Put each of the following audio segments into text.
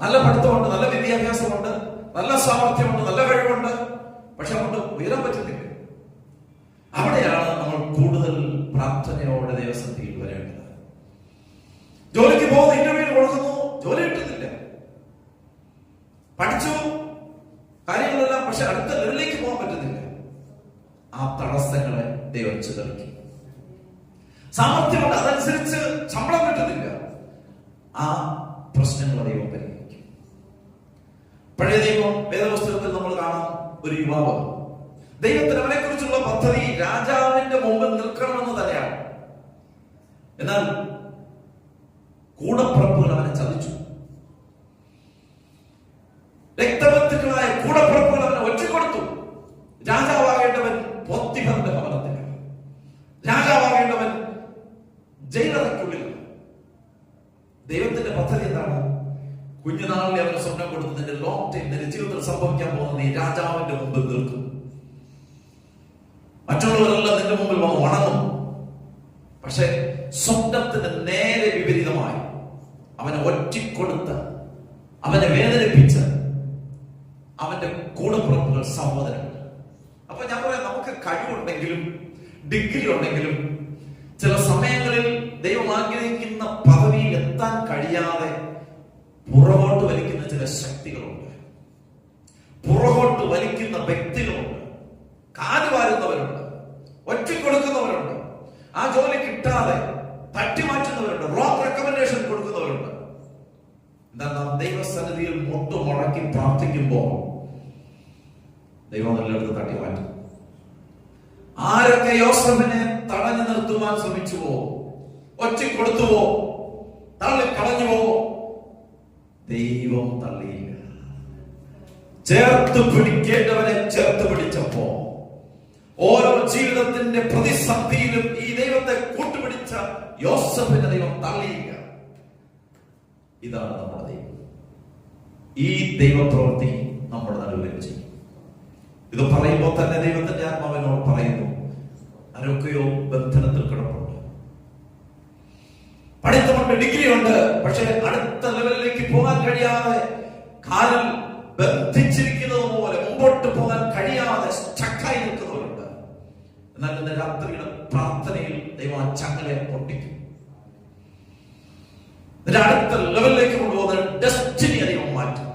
നല്ല പഠിത്തമുണ്ട് നല്ല വിദ്യാഭ്യാസമുണ്ട് നല്ല സാമർഥ്യമുണ്ട് നല്ല കഴിവുണ്ട്. പക്ഷെ അങ്ങോട്ട് ഉയരാൻ പറ്റുന്നില്ല അവിടെയാണ് നമ്മൾ കൂടുതൽ പ്രാർത്ഥനയോടെ ദേവസ്വത്തിൽ വരേണ്ടത്. ജോലിക്ക് പോകുന്ന ഇന്റർവ്യൂ കൊടുക്കുന്നു ജോലി കിട്ടുന്നില്ല. പഠിച്ചു കാര്യങ്ങളെല്ലാം പക്ഷെ അടുത്ത ലെവലിലേക്ക് പോകാൻ പറ്റുന്നില്ല ആ തടസ്സങ്ങളെ ദൈവം ചിതറിക്കും. സാമർഥ്യമുണ്ട് അതനുസരിച്ച് ശമ്പളം കിട്ടുന്നില്ല. ആ പ്രശ്നങ്ങൾ ദൈവം പഴയ നിയമം വേദപുസ്തകത്തിൽ നമ്മൾ കാണാം ഒരു യുവാവ്. ദൈവത്തിന് അവനെ കുറിച്ചുള്ള പദ്ധതി രാജാവിന്റെ മുമ്പിൽ നിൽക്കണമെന്ന് തന്നെയാണ്. എന്നാൽ കൂടപ്പുറപ്പുകൾ അവനെ ചതിച്ചു. രക്തബന്ധുക്കളായ കൂടപ്പുറപ്പുകൾ അവനെ ഒറ്റിക്കൊടുത്തു രാജാവാകേണ്ടവൻ പോത്തിഫറിന്റെ ഭവനത്തിലാണ് രാജാവാകേണ്ടവൻ ജയിലറയ്ക്കുള്ളിൽ ദൈവത്തിന്റെ പദ്ധതി എന്താണ് കുഞ്ഞുനാളിലെ അവന് സ്വപ്നം കൊടുത്തതിന്റെ ലോങ് ടൈം നിന്റെ ജീവിതത്തിൽ സംഭവിക്കാൻ പോകുന്ന നീ രാജാവിന്റെ മുമ്പിൽ നിൽക്കും. മറ്റുള്ളവരെല്ലാം നിന്റെ മുമ്പിൽ വണങ്ങും. പക്ഷെ സ്വപ്നത്തിന് നേരെ വിപരീതമായി അവനെ ഒറ്റിക്കൊടുത്ത് അവനെ വേദനിപ്പിച്ച് അവന്റെ കൂടപ്പുറപ്പുകൾ സഹോദരങ്ങൾ. അപ്പൊ ഞാൻ പറയാം നമുക്ക് കഴിവുണ്ടെങ്കിലും ഡിഗ്രി ഉണ്ടെങ്കിലും ചില സമയങ്ങളിൽ ദൈവം ആഗ്രഹിക്കുന്ന കഴിയാതെ പുറകോട്ട് വലിക്കുന്ന ചില ശക്തികളുണ്ട്. പുറകോട്ട് വലിക്കുന്ന വ്യക്തികളുണ്ട്. കാലുവാരുന്നവരുണ്ട് ഒറ്റിക്കൊടുക്കുന്നവരുണ്ട് ആ ജോലി കിട്ടാതെ തട്ടി തട്ടിമാറ്റുന്നവരുണ്ട് റോങ് റെക്കമെൻഡേഷൻ കൊടുക്കുന്നവരുണ്ട്. എന്താ നാം ദൈവസന്നിധിയിൽ മുട്ടു മുടക്കി പ്രാർത്ഥിക്കുമ്പോൾ ദൈവം എല്ലായിടത്തും തട്ടി മാറ്റും. ആരൊക്കെ യോസഫിനെ തടഞ്ഞു നിർത്തുവാൻ ശ്രമിച്ചുവോ? ഒറ്റ കൊടുത്തുവോ? തള്ളി കളഞ്ഞുവോ ദൈവം തള്ളിയില്ല. ചേർത്ത് പിടിക്കേണ്ടവനെ ചേർത്ത് പിടിച്ചപ്പോ ഓരോ ജീവിതത്തിന്റെ പ്രതിസന്ധിയിലും ഈ ദൈവത്തെ കൂട്ടുപിടിച്ച യോസഫിന്റെ ദൈവം തള്ളിയില്ല. ഇതാണ് നമ്മുടെ ദൈവം. ഈ ദൈവപ്രവൃത്തി നമ്മുടെ നടുവിൽ ചെയ്യും. ഇത് പറയുമ്പോൾ തന്നെ ദൈവത്തിന്റെ ആത്മാവിനോട് പറയുന്നു ആരൊക്കെയോ ബന്ധനത്തിൽ പഠിത്തമുണ്ട് ഡിഗ്രി ഉണ്ട്. പക്ഷെ അടുത്ത ലെവലിലേക്ക് പോകാൻ കഴിയാതെ കാലിൽ ബന്ധിച്ചിരിക്കുന്നത് പോലെ മുമ്പോട്ട് പോകാൻ കഴിയാതെ സ്റ്റക്കായി നിൽക്കുന്നവരുണ്ട്. എന്നാൽ ഇന്ന് രാത്രിയുടെ പ്രാർത്ഥനയിൽ ദൈവം ചങ്ങലെ പൊട്ടിക്കും. അടുത്ത ലെവലിലേക്ക് കൊണ്ടുപോകുന്ന ഡെസ്റ്റിനി അധികം മാറ്റും.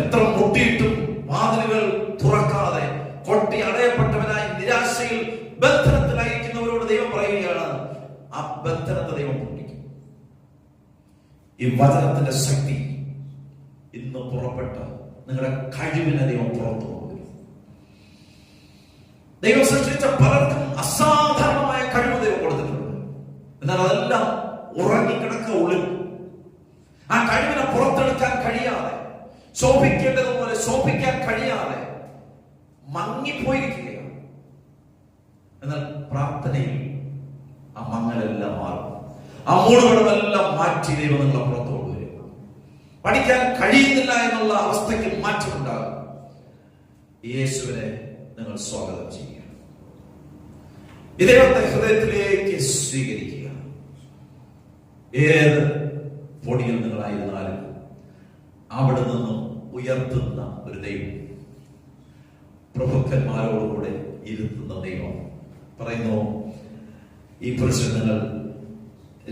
എത്ര മുട്ടിയിട്ടും വാതിലുകൾ തുറക്കാതെ കൊട്ടി അടയപ്പെട്ടവനായി നിരാശയിൽ ബന്ധനത്തിലായിരിക്കുന്നവരോട് ദൈവം പറയുകയാണ് ആ ബന്ധനത്തെ ദൈവം ഈ വചനത്തിന്റെ ശക്തി ഇന്ന് പുറപ്പെട്ട് നിങ്ങളുടെ കഴിവിനെ ദൈവം പുറത്തു പോകുന്നു ദൈവം സൃഷ്ടിച്ച പലർക്കും അസാധാരണമായ കഴിവ് ദൈവം കൊടുത്തിട്ടുണ്ട്. എന്നാൽ അതെല്ലാം ഉറങ്ങിക്കിടക്ക ഉള്ളിൽ. ആ കഴിവിനെ പുറത്തെടുക്കാൻ കഴിയാതെ ശോഭിക്കേണ്ടതുപോലെ ശോഭിക്കാൻ കഴിയാതെ മങ്ങിപ്പോയിരിക്കുകയാണ്. എന്നാൽ പ്രാർത്ഥനയിൽ ആ മങ്ങലെല്ലാം മാറും. ആ മൂടുപടമെല്ലാം മാറ്റി ദൈവം നിങ്ങളെ പുറത്തു കൊണ്ടുവരും. പഠിക്കാൻ കഴിയുന്നില്ല എന്നുള്ള അവസ്ഥയ്ക്ക് മാറ്റമുണ്ടാകും. യേശുവിനെ നിങ്ങൾ സ്വാഗതം ചെയ്യുക. ഇദ്ദേഹത്തെ ഹൃദയത്തിലേക്ക് സ്വീകരിക്കുക. ഏത് പൊടിയിൽ നിങ്ങളായിരുന്നാലും അവിടെ നിന്നും ഉയർത്തുന്ന ഒരു ദൈവം. പ്രഭുക്കന്മാരോടുകൂടെ ഇരുത്തുന്ന ദൈവം. പറയുന്നു ഈ പുരുഷൻ നിങ്ങൾ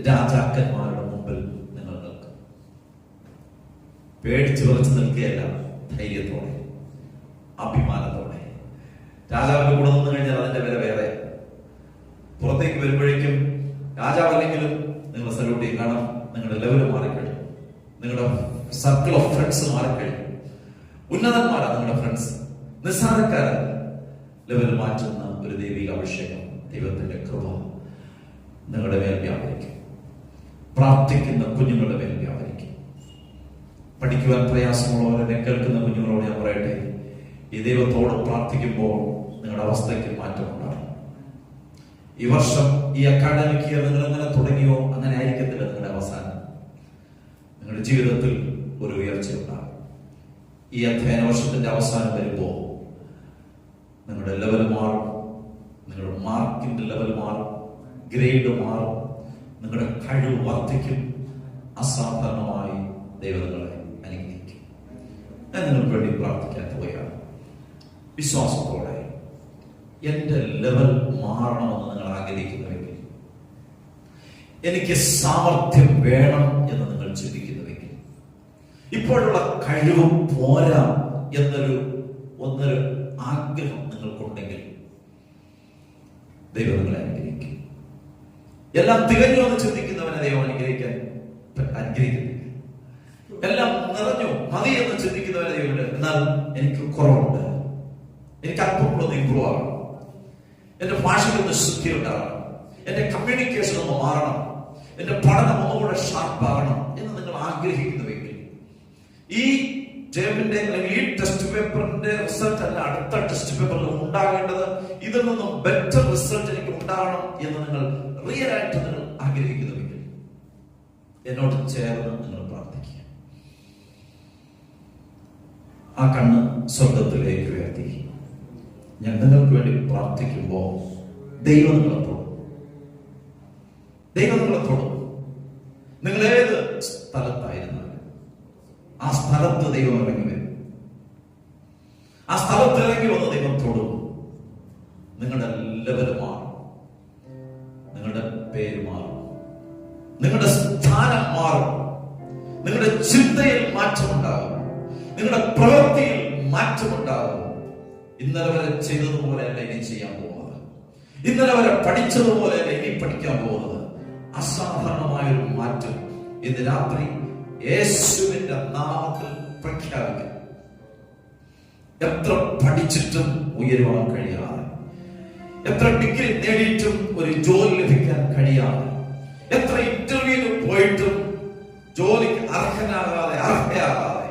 രാജാക്കന്മാരുടെ മുമ്പിൽ നിങ്ങൾ നിൽക്കും. പേടിച്ചു വിറച്ച് നിൽക്കുകയല്ല ധൈര്യത്തോടെ അഭിമാനത്തോടെ. രാജാവിന്റെ കൂടെ നിന്ന് കഴിഞ്ഞാൽ അതിന്റെ വില വേറെ. പുറത്തേക്ക് വരുമ്പോഴേക്കും രാജാവ് അല്ലെങ്കിലും നിങ്ങൾ സല്യൂട്ട് ചെയ്യും. കാരണം നിങ്ങളുടെ ലെവൽ മാറിക്കഴിഞ്ഞു. നിങ്ങളുടെ സർക്കിൾ ഓഫ് ഫ്രണ്ട്സ് മാറിക്കഴിഞ്ഞു. ഉന്നതന്മാരാണ് നിങ്ങളുടെ ഫ്രണ്ട്സ് നിസ്സാരക്കാരൻ ലെവൽ മാറ്റുന്ന ഒരു ദൈവിക അഭിഷേകം ദൈവത്തിന്റെ കൃപ നിങ്ങളുടെ മേൽ വ്യാപരിക്കും. പ്രാർത്ഥിക്കുന്ന കുഞ്ഞുങ്ങളുടെ മേൽ വ്യാപരിക്കും. പഠിക്കുവാൻ പ്രയാസമുള്ളവരെ കേൾക്കുന്ന കുഞ്ഞുങ്ങളോട് ഞാൻ പറയട്ടെ ഈ ദൈവത്തോട് പ്രാർത്ഥിക്കുമ്പോൾ നിങ്ങളുടെ അവസ്ഥയ്ക്ക് മാറ്റമുണ്ടാകും ഈ വർഷം ഈ അക്കാഡമിക് ഇയർ നിങ്ങൾ എങ്ങനെ തുടങ്ങിയോ അങ്ങനെ ആയിരിക്കത്തില്ല നിങ്ങളുടെ അവസാനം. നിങ്ങളുടെ ജീവിതത്തിൽ ഒരു ഉയർച്ച ഉണ്ടാകും. ഈ അധ്യയന വർഷത്തിന്റെ അവസാനം വരുമ്പോൾ നിങ്ങളുടെ ലെവൽ മാറും. നിങ്ങളുടെ മാർക്കിന്റെ ലെവൽ മാറും. ഗ്രേഡ് മാറും. നിങ്ങളുടെ കഴിവ് വർദ്ധിക്കും. അസാധാരണമായി ദൈവങ്ങളെ നിങ്ങളെ ഞാൻ നിങ്ങൾക്ക് വേണ്ടി പ്രാർത്ഥിക്കാൻ പോവുകയാണ്. വിശ്വാസത്തോടെ എന്റെ ലെവൽ മാറണമെന്ന് നിങ്ങൾ ആഗ്രഹിക്കുന്നുവെങ്കിൽ എനിക്ക് സാമർഥ്യം വേണം എന്ന് നിങ്ങൾ ചിന്തിക്കുന്നുവെങ്കിൽ ഇപ്പോഴുള്ള കഴിവ് പോരാ എന്നൊരു ഒന്നൊരു ആഗ്രഹം നിങ്ങൾക്കുണ്ടെങ്കിൽ ദൈവങ്ങളെ അനുഗ്രഹിക്കും. എല്ലാം തികഞ്ഞു എന്ന് ചിന്തിക്കുന്നവനെ ദൈവം അനുഗ്രഹിക്കാൻ അനുഗ്രഹിക്കുന്നു. എല്ലാം നിറഞ്ഞു മതി എന്ന് ചിന്തിക്കുന്നവരെ ദൈവമുണ്ട് എന്നാൽ എനിക്ക് കുറവുണ്ട്. എനിക്ക് അപ്പുറമുള്ളത് ഇമ്പ്രൂവ് ആകണം. എന്റെ ഭാഷയ്ക്കൊന്ന് ശുദ്ധി ഉണ്ടാകണം എന്റെ കമ്മ്യൂണിക്കേഷൻ ഒന്ന് മാറണം. എന്റെ പഠനം ഒന്നുകൂടെ ഷാർപ്പാകണം എന്ന് നിങ്ങൾ ആഗ്രഹിക്കുന്നുവെങ്കിൽ ഈ ജേമിന്റെ അല്ലെങ്കിൽ ഈ ടെസ്റ്റ് പേപ്പറിന്റെ റിസൾട്ട് അല്ല അടുത്ത ടെസ്റ്റ് പേപ്പറിൽ ഉണ്ടാകേണ്ടത് ഇതിൽ നിന്നും ബെറ്റർ റിസൾട്ട് എനിക്ക് ഉണ്ടാകണം എന്ന് നിങ്ങൾ റിയൽ ആയിട്ട് നിങ്ങൾ ആഗ്രഹിക്കുന്നുവെങ്കിൽ എന്നോട് ചേർന്ന് നിങ്ങൾ പ്രാർത്ഥിക്കുക. ആ കണ്ണ് സ്വർഗത്തിലേക്ക് ഉയർത്തി. ഞാൻ നിങ്ങൾക്ക് വേണ്ടി പ്രാർത്ഥിക്കുമ്പോൾ ദൈവം നിങ്ങളെ തൊടും ദൈവം നിങ്ങളെ തൊടും നിങ്ങൾ ഏത് സ്ഥലത്തായിരുന്നാലും ആ സ്ഥലത്ത് ദൈവം ഇറങ്ങി വരും ആ സ്ഥലത്ത് ഇറങ്ങി ദൈവം തൊടും. നിങ്ങളുടെ ലെവൽ മാറും. നിങ്ങളുടെ പേര് മാറും. നിങ്ങളുടെ സ്ഥാനം മാറും. നിങ്ങളുടെ ചിന്തയിൽ മാറ്റമുണ്ടാകും. നിങ്ങളുടെ പ്രവൃത്തിയിൽ മാറ്റമുണ്ടാകും. ഇന്നലെ വരെ ചെയ്തതുപോലെയല്ല ഇനി ചെയ്യാൻ പോകുന്നത്. ഇന്നലെ വരെ പഠിച്ചതുപോലെയല്ല ഇനി പഠിക്കാൻ പോകുന്നത്. അസാധാരണമായൊരു മാറ്റം ഇന്ന് രാത്രി യേശുവിന്റെ നാമത്തിൽ പ്രഖ്യാപിക്കും. എത്ര പഠിച്ചിട്ടും ഉയരുവാൻ കഴിയാതെ. എത്ര ഡിഗ്രി നേടിയിട്ടും ഒരു ജോലി ലഭിക്കാൻ കഴിയാതെ. എത്ര ഇന്റർവ്യൂവിന് പോയിട്ടും ജോലിക്ക് അർഹനാകാതെ അർഹയാകാതെ.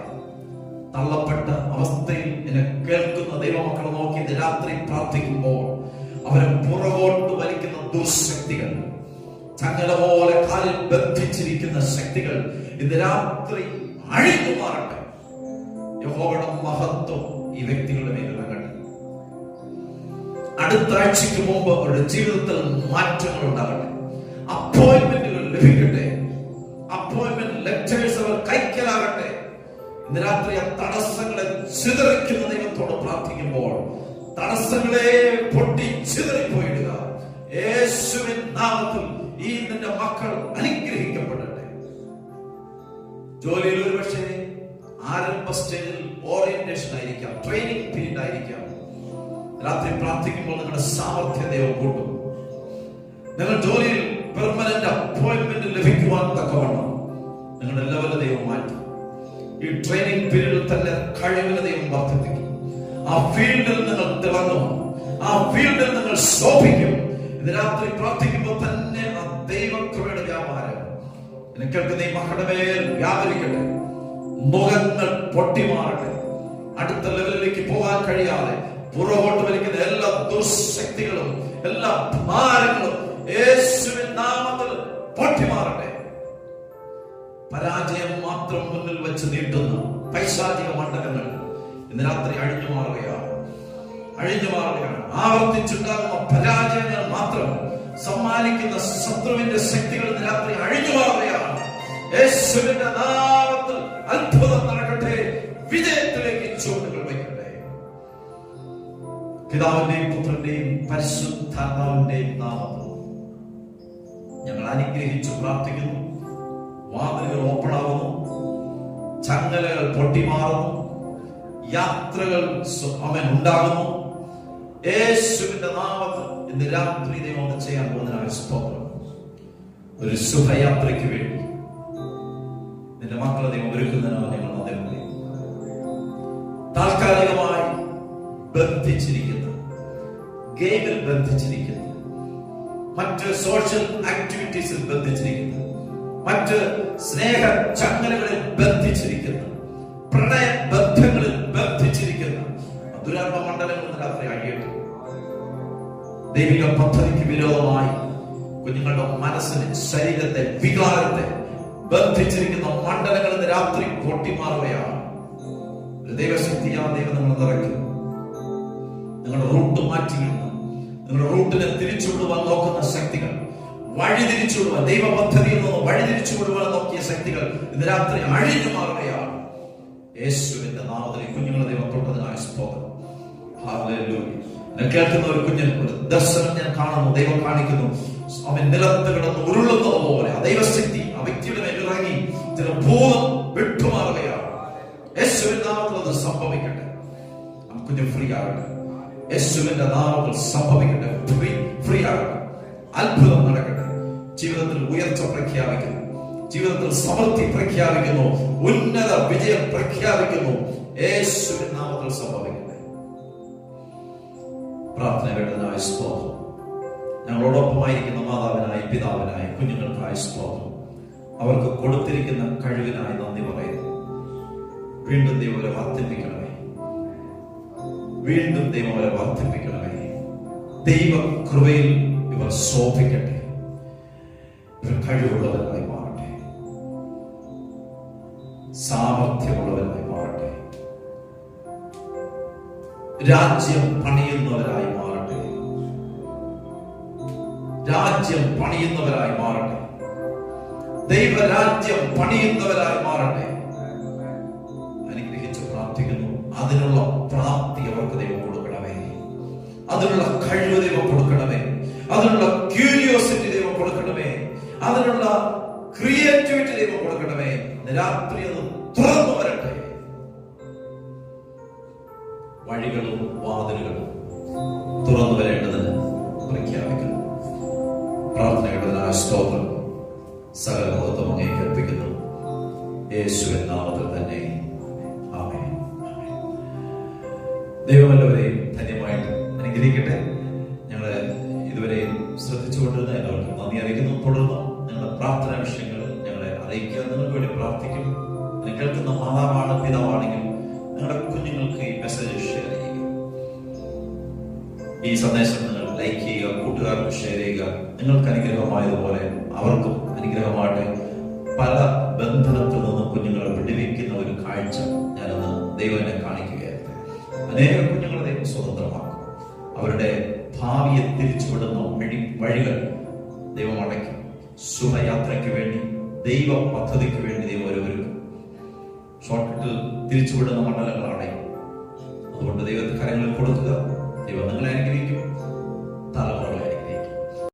തള്ളപ്പെട്ട അവസ്ഥയിൽ എന്നെ കേൾക്കുന്ന ദൈവമക്കളെ നോക്കി രാത്രി പ്രാർത്ഥിക്കുമ്പോൾ അവരെ പുറകോട്ട് വലിക്കുന്ന ദുർശക്തികൾ ചങ്ങല പോലെ കാലിൽ ബന്ധിച്ചിരിക്കുന്ന ശക്തികൾ ഇന്ന് രാത്രി അഴിഞ്ഞു മാറട്ടെ. യഹോവയുടെ മഹത്വം ഈ വ്യക്തികളുടെ മേൽ ഇറങ്ങട്ടെ അടുത്ത ആഴ്ചയ്ക്ക് മുമ്പ് അവരുടെ ജീവിതത്തിൽ മാറ്റങ്ങൾ ഉണ്ടാകട്ടെ. അപ്പോയിന്റ്മെന്റുകൾ ലഭിക്കട്ടെ. അപ്പോയിന്റ്മെന്റ് ലെറ്റേഴ്സ് അവർ കൈക്കലാകട്ടെ. ഇന്ന് രാത്രി ആ തടസ്സങ്ങളെ ചിതറിക്കുന്ന ദൈവത്തോട് പ്രാർത്ഥിക്കുമ്പോൾ തടസ്സങ്ങളെ പൊട്ടി ചിതറിപ്പോയിടുക. യേശുവിൻ നാമത്തിൽ ഈ നിന്റെ മക്കൾ അനുഗ്രഹിക്കപ്പെടട്ടെ. ജോലിയിൽ ഒരു പക്ഷേ ആരംഭ സ്റ്റേജിൽ ഓറിയന്റേഷൻ ആയിരിക്കാം ട്രെയിനിങ് പീരീഡ് ആയിരിക്കാം. രാത്രി പ്രാർത്ഥിക്കുമ്പോൾ നിങ്ങളുടെ സാമർഥ്യ ദൈവം കൂട്ടും നിങ്ങൾ ജോലിയിൽ പെർമനന്റ് അപ്പോയിന്റ്മെന്റ് ലഭിക്കുവാൻ തക്കവണ്ണം നിങ്ങളുടെ ലെവൽ ദൈവം മാറ്റും. ഈ ട്രെയിനിങ് പീരീഡിൽ തന്നെ കഴിവിനെ ദൈവം വർദ്ധിപ്പിക്കും. ആ ഫീൽഡിൽ നിങ്ങൾ തിളങ്ങും. ആ ഫീൽഡിൽ നിങ്ങൾ ശോഭിക്കും. ഇത് രാത്രി പ്രാർത്ഥിക്കുമ്പോൾ തന്നെ ആ ദൈവകൃപയുടെ വ്യാപാരം. എന്നെ കേൾക്കുന്ന ഈ മക്കളുടെ മേൽ വ്യാപരിക്കട്ടെ. മുഖങ്ങൾ പൊട്ടിമാറട്ടെ. അടുത്ത ലെവലിലേക്ക് പോകാൻ കഴിയാതെ പുറകോട്ട് വലിക്കുന്ന എല്ലാ ദുർശക്തികളും എല്ലാ ഭാരങ്ങളും യേശുവിൻ നാമത്തിൽ പൊട്ടിമാറട്ടെ. പരാജയം മാത്രം മുന്നിൽ വെച്ച് നീട്ടുന്ന പൈശാചിക മണ്ഡലങ്ങൾ ഇന്ന് രാത്രി അഴിഞ്ഞു മാറുകയാണ്. അഴിഞ്ഞു മാറുകയാണ്. ആവർത്തിച്ചുണ്ടാകുന്ന പരാജയങ്ങൾ മാത്രം സമ്മാനിക്കുന്ന ശത്രുവിന്റെ ശക്തികൾ ഇന്ന് രാത്രി അഴിഞ്ഞു മാറുകയാണ്. യേശുവിന്റെ നാമത്തിൽ അത്ഭുതം നടക്കട്ടെ. വിജയത്തിലേക്ക് ചുവടുകൾ വയ്ക്കട്ടെ. പിതാവിന്റെയും പുത്രന്റെയും പരിശുദ്ധാത്മാവിന്റെയും നാമത്തിൽ ഞങ്ങൾ അനുഗ്രഹിച്ചു പ്രാർത്ഥിക്കുന്നു. വാതിലുകൾ ഓപ്പൺ ആകുന്നു. ചങ്ങലകൾ പൊട്ടിമാറുന്നു. യാത്രകൾ അവൻ ഉണ്ടാകുന്നു. യേശുവിന്റെ നാമത്തിൽ ഇന്ന് രാത്രി ദൈവം ചെയ്യാൻ പോകുന്നതിനാണ് സ്തോത്രം. ഒരു ശുഭയാത്രയ്ക്ക് വേണ്ടി. മക്കളെ ദൈവം ഒരുക്കുന്നതിനാണ് നന്ദി പറയുന്നു താൽക്കാലികമായി ബന്ധിച്ചിരിക്കുന്ന ഗെയിമിൽ ബന്ധിച്ചിരിക്കുന്ന മറ്റ് സോഷ്യൽ ആക്ടിവിറ്റീസിൽ ബന്ധിച്ചിരിക്കുന്ന മറ്റ് സ്നേഹ ചങ്ങലകളിൽ ബന്ധിച്ചിരിക്കുന്ന പ്രണയ ബന്ധങ്ങളിൽ ബന്ധിച്ചിരിക്കുന്ന ദുരാത്മ മണ്ഡലങ്ങളിൽ രാത്രി അഴിയട്ടെ. ദൈവിക പദ്ധതിക്ക് വിരോധമായി കുഞ്ഞുങ്ങളുടെ മനസ്സിനെ ശരീരത്തെ വികാരത്തെ ബന്ധിച്ചിരിക്കുന്ന മണ്ഡലങ്ങൾ ഇന്ന് രാത്രി പൊട്ടിമാറുകയാണ്. ദൈവശക്തിയാണ് ദൈവശക്തിയാ ദൈവം നിങ്ങൾ നിറയ്ക്കും. നിങ്ങളുടെ റൂട്ട് മാറ്റിയിടുന്നു നിങ്ങളുടെ റൂട്ടിനെ തിരിച്ചുവിടുവാൻ നോക്കുന്ന ശക്തികൾ വഴി തിരിച്ചുവിടുവാൻ ദൈവ പദ്ധതിയിൽ നിന്ന് വഴി തിരിച്ചുവിടുവാൻ നോക്കിയ ശക്തികൾ ഇന്ന് രാത്രി അഴിഞ്ഞു മാറുകയാണ്. യേശുവിന്റെ നാമത്തിൽ കുഞ്ഞുങ്ങളെ ദൈവം തൊട്ടതിനായി സ്തോത്രം കേൾക്കുന്ന ഒരു കുഞ്ഞൻ ഒരു ദർശനം ഞാൻ കാണുന്നു ദൈവം കാണിക്കുന്നു. അവൻ നിലത്ത് കിടന്ന് ഉരുളുന്നത് പോലെ ആ ദൈവശക്തി ചില ഭൂതം വിട്ടുമാറുകയാണ്. നാമത്തിൽ അത് സംഭവിക്കട്ടെ. കുഞ്ഞ് ഫ്രീ ആകട്ടെ. യേശുവിന്റെ നാമത്തിൽ സംഭവിക്കട്ടെ. ഫ്രീ ഫ്രീ ആകട്ടെ. അത്ഭുതം നടക്കട്ടെ. ജീവിതത്തിൽ ഉയർച്ച പ്രഖ്യാപിക്കുന്നു. ജീവിതത്തിൽ സമൃദ്ധി പ്രഖ്യാപിക്കുന്നു. ഉന്നത വിജയം പ്രഖ്യാപിക്കുന്നു. യേശുവിൻ നാമത്തിൽ സംഭവിക്കട്ടെ. പ്രാർത്ഥന കേട്ടതിനായ സ്തോത്രം. ഞങ്ങളോടൊപ്പമായിരിക്കുന്ന മാതാവിനായി പിതാവിനായി കുഞ്ഞുങ്ങൾക്കായി സ്തോത്രം. അവർക്ക് കൊടുത്തിരിക്കുന്ന കഴിവിനായി നന്ദി പറയുന്നു. വീണ്ടും ദൈവം വർദ്ധിപ്പിക്കണമേ. വീണ്ടും ദൈവം വർദ്ധിപ്പിക്കണമേ. ദൈവ കൃപയിൽ ഇവർ ശോഭിക്കട്ടെ. കഴിവുള്ളവരായി മാറട്ടെ. സാമർഥ്യമുള്ളവരായി മാറട്ടെ. രാജ്യം പണിയുന്നവരായി മാറട്ടെ. രാജ്യം പണിയുന്നവരായി മാറട്ടെ. ദൈവരാജ്യം പണിയുന്നവരായി മാറട്ടെ. അനുഗ്രഹിച്ച് പ്രാർത്ഥിക്കുന്നു. അതിനുള്ള പ്രാപ്തി അവർക്ക് ദൈവം കൊടുക്കണമേ. അതിനുള്ള കഴിവ് ദൈവം കൊടുക്കണമേ. അതിനുള്ള ക്യൂരിയോസിറ്റി ദൈവം കൊടുക്കണമേ. അതിനുള്ള ക്രിയേറ്റിവിറ്റി ദൈവം കൊടുക്കണമേ. രാത്രി അത് തുറന്നു വരട്ടെ. വഴികളും വാതിലുകളും തുറന്നു വരേണ്ടതിന് പ്രഖ്യാപിക്കുന്നു. പ്രാർത്ഥനയുടെ സ്തോത്രം. സകല മഹത്വം അങ്ങേ കൽപ്പിക്കുന്നു യേശുവിൻ നാമത്തിൽ തന്നെ. ദൈവമല്ലവരെയും ധന്യമായിട്ട് അനുഗ്രഹിക്കട്ടെ. ഞങ്ങൾ ഇതുവരെ ശ്രദ്ധിച്ചുകൊണ്ടിരുന്ന എല്ലാവർക്കും നന്ദി അറിയിക്കുന്നു. തുടർന്ന് നിങ്ങളുടെ പ്രാർത്ഥന വിഷയങ്ങൾ ഞങ്ങളെ അറിയിക്കുക. വേണ്ടി പ്രാർത്ഥിക്കും. കേൾക്കുന്ന മാതാവാണ് പിതാവാണെങ്കിൽ നിങ്ങളുടെ കുഞ്ഞുങ്ങൾക്ക് ഈ മെസ്സേജ് ഷെയർ ചെയ്യുക. ഈ സന്ദേശം നിങ്ങൾ ലൈക്ക് ചെയ്യുക കൂട്ടുകാർക്ക് ഷെയർ ചെയ്യുക. നിങ്ങൾക്ക് അനുഗ്രഹമായതുപോലെ അവർക്കും കാഴ്ച ഞാനത് ദൈവം എന്നെ കാണിക്കുകയായിരുന്നു. അനേകം കുഞ്ഞുങ്ങളെ ദൈവം സ്വതന്ത്രമാക്കും അവരുടെ ഭാവിയെ തിരിച്ചുവിടുന്ന വഴി വഴികൾ ദൈവം അടയ്ക്കും. ശുഭയാത്രയ്ക്ക് വേണ്ടി ദൈവ പദ്ധതിക്ക് വേണ്ടി ദൈവം ഒരു ഒരുക്കും ഷോർട്ട്കട്ടിൽ തിരിച്ചുവിടുന്ന മണ്ഡലങ്ങളാണെങ്കിൽ അതുകൊണ്ട് ദൈവത്തെ കരങ്ങളിൽ കൊടുക്കുക. ദൈവം നിങ്ങളെ